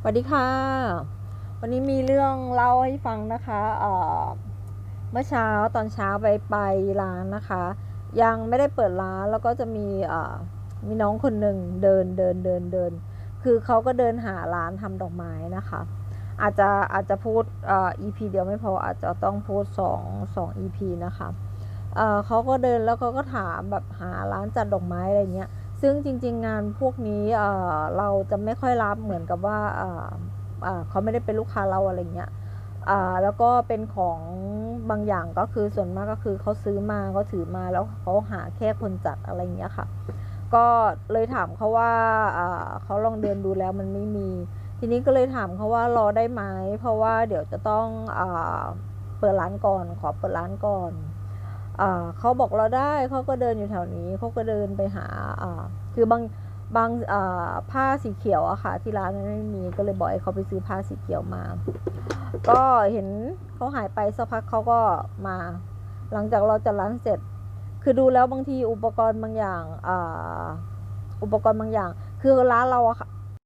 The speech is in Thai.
สวัสดีค่ะ วันนี้มีเรื่องเล่าให้ฟังนะคะเเมื่อเช้าตอนเช้าไปไปร้านนะคะ ยังไม่ได้เปิดร้านแล้วก็จะมีมีน้องคนหนึ่งเดินเดินเดินเดิน คือเขาก็เดินหาร้านทำดอกไม้นะคะ อาจจะอาจจะพูดเอ่อ EP เดียวไม่พออาจจะต้องพูดสองสอง EP นะคะเเขาก็เดินแล้วเขาก็ถามแบบหาร้านจัดดอกไม้อะไรเงี้ย ซึ่งจริง ๆ งานพวกนี้เราจะไม่ค่อยรับเหมือนกับว่าเขาไม่ได้เป็นลูกค้าเราอะไรเงี้ยแล้วก็เป็นของบางอย่างก็คือส่วนมากก็คือเขาซื้อมาเขาถือมาแล้วเขาหาแค่คนจัดอะไรเงี้ยค่ะ ก็เลยถามเขาว่าเขาลองเดินดูแล้วมันไม่มี ทีนี้ก็เลยถามเขาว่ารอได้ไหมเพราะว่าเดี๋ยวจะต้องอเปิดร้านก่อนขอเปิดร้านก่อน เขาบอกเราได้เขาก็เดินอยู่แถวนี้เขาก็เดินไปหาคือบางบางผ้าสีเขียวอะค่ะที่ร้านนั้นไม่มีก็เลยบอกให้เขาไปซื้อผ้าสีเขียวมา ก็เห็นเขาหายไปสักพักเขาก็มา หลังจากเราจัดร้านเสร็จ คือดูแล้วบางทีอุปกรณ์บางอย่างออุปกรณ์บางอย่าง คือร้านเราอะค่ะ